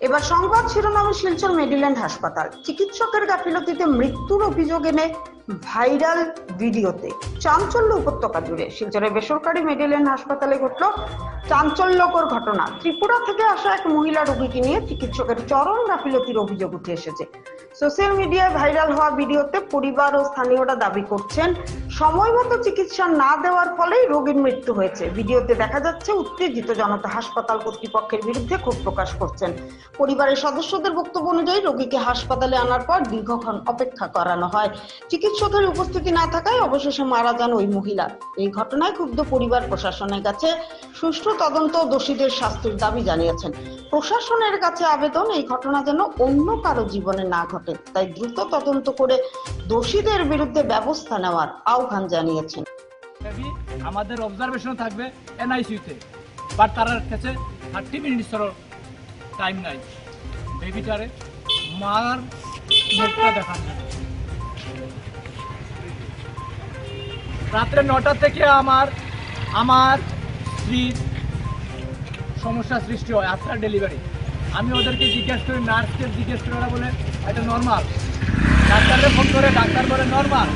এবার সংবাদ শিরোনামে শিলচর মেডিল্যান্ড হাসপাতাল। চিকিৎসকের গাফিলতিতে মৃত্যুর অভিযোগ এনে ভাইরাল ভিডিওতে চাঞ্চল্য উপত্যকা জুড়ে শিলচরের বেসরকারি মেডিল্যান্ড হাসপাতালে ঘটল চাঞ্চল্যকর ঘটনা। ত্রিপুরা থেকে আসা এক মহিলা রোগীকে নিয়ে চিকিৎসকের চরম গাফিলতির অভিযোগ উঠে এসেছে। সোশ্যাল মিডিয়ায় ভাইরাল হওয়া ভিডিওতে পরিবার ও স্থানীয়রা দাবি করছেন সময় মতো চিকিৎসা না দেওয়ার ফলেই রোগীর মৃত্যু হয়েছে। ভিডিওতে দেখা যাচ্ছে, উত্তেজিত জনতা হাসপাতাল কর্তৃপক্ষের বিরুদ্ধে ক্ষোভ প্রকাশ করছেন। পরিবারের সদস্যদের বক্তব্য অনুযায়ী রোগীকে হাসপাতালে আনার পর দীর্ঘক্ষণ অপেক্ষা করানো হয়। চিকিৎসকের উপস্থিতি না থাকায় অবশেষে মারা যান ওই মহিলা। এই ঘটনায় ক্ষুব্ধ পরিবার প্রশাসনের কাছে সুষ্ঠু তদন্ত দোষীদের শাস্তির দাবি জানিয়েছেন। প্রশাসনের কাছে আবেদন, এই ঘটনা যেন অন্য কারও জীবনে না ঘটে, তাই দ্রুত তদন্ত করে দোষীদের বিরুদ্ধে ব্যবস্থা নেওয়ার আহ্বান জানিয়েছেন। আমাদের অবজারভেশন থাকবে এনআইসিউতে বাট তার কাছে থার্টি মিনিটসেরও টাইম নাই। বেবিটারে মার মুখটা দেখান। রাত্রে নটা থেকে আমার আমার স্ত্রীর সমস্যা সৃষ্টি হয় আফটার ডেলিভারি আমি ওদেরকে জিজ্ঞেস করি নার্সকে জিজ্ঞেস করি, ওরা বলে, এটা নর্মাল ডাক্তারকে ফোন করে, ডাক্তার বলে নর্মাল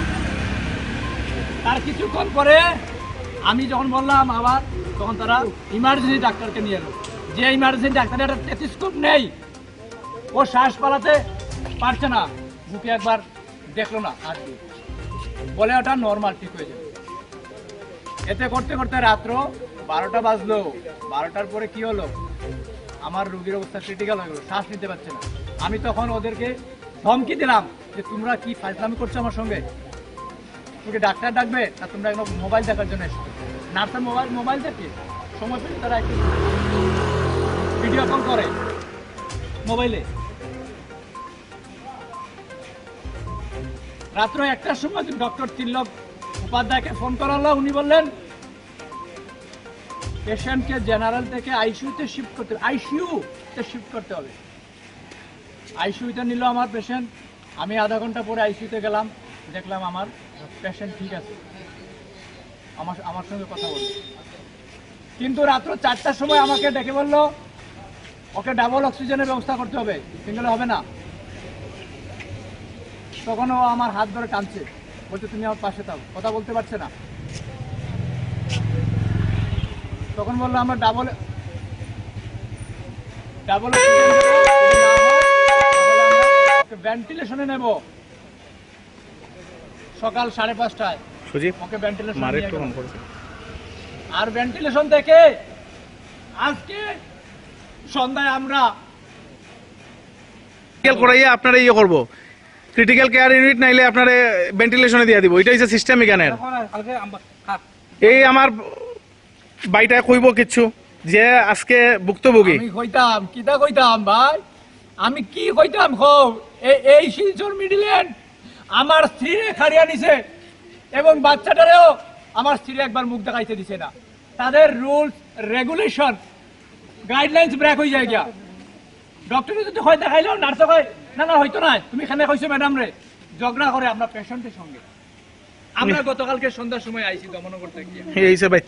তার কিছুক্ষণ পরে আমি যখন বললাম আবার, তখন তারা ইমার্জেন্সি ডাক্তারকে নিয়ে এলো। যে ইমার্জেন্সি ডাক্তারের একটা টেলিস্কোপ নেই। ও শ্বাস পালাতে পারছে না। বুকে একবার দেখল না, আর বলে ওটা নর্মাল ঠিক হয়ে যাবে। এতে করতে করতে রাত্র বারোটা বাজলো। বারোটার পরে কি হলো? আমার রুগীর অবস্থা ক্রিটিক্যাল হয়ে গেলো, শ্বাস নিতে পারছে না। আমি তখন ওদেরকে ধমকি দিলাম যে, তোমরা কি ফাইজলামি করছ আমার সঙ্গে? তোকে ডাক্তার ডাকবে না তোমরা একদম মোবাইল দেখার জন্য এসছো? নার্সের মোবাইল মোবাইল দেখে সময় পেলে তারা একটু ভিডিও কল করে মোবাইলে রাত্র একটার সময় ডক্টর তিল্লক উপাধ্যায়কে ফোন করা হলো উনি বললেন পেশেন্টকে জেনারেল থেকে আইসিইউতে শিফট করতে আইসিইউতে শিফট করতে হবে। আইসিইউতে নিল আমার পেশেন্ট আমি আধা ঘণ্টা পরে আইসিইউতে গেলাম। দেখলাম আমার পেশেন্ট ঠিক আছে। আমার আমার সঙ্গে কথা বলল। কিন্তু রাত্র চারটার সময় আমাকে ডেকে বলল, ওকে ডাবল অক্সিজেনের ব্যবস্থা করতে হবে। সিঙ্গেলে হবে না। তখন ও আমার হাত ধরে টানছে। বলছে তুমি আমার পাশে থাকো কথা বলতে পারছে না। তখন বলল আমরা ডাবল ডাবল ভেন্টিলেশনে নেব। সকাল সাড়ে পাঁচটায়। ওকে ভেন্টিলেশন আর ভেন্টিলেশন থেকে আজকে সন্ধ্যায় আমরা আপনারা ইয়ে করব। ক্রিটিক্যাল কেয়ার ইউনিট নাইলে আপনারা ভেন্টিলেশনে দিয়ে দিব। এটা হচ্ছে সিস্টেম এখানে এই আমার বাইটা কইব কিছু যে আজকে ভুক্তভোগী। কইতাম, কিতা কইতাম ভাই? আমি কি কইতাম খো এই শিলচর মিডিল্যান্ড আমার স্ত্রী খাড়িয়া নিছে এবং বাচ্চাটারেও আমার স্ত্রী একবার মুখ দেখাইতে দিছে না। তাদের রুলস, রেগুলেশন গাইডলাইন্স ব্রেক হয়ে যায় গিয়া। ডক্টরে যদি হয় দেখাইলো নার্স হয় না না হয়তো না তুমি এখানে কইছো ম্যাডাম রে। ঝগড়া করে আমরা পেশেন্টের সঙ্গে। আমরা গতকালকে সন্ধ্যার সময় আইছি দমনগর থেকে এই হিসেবে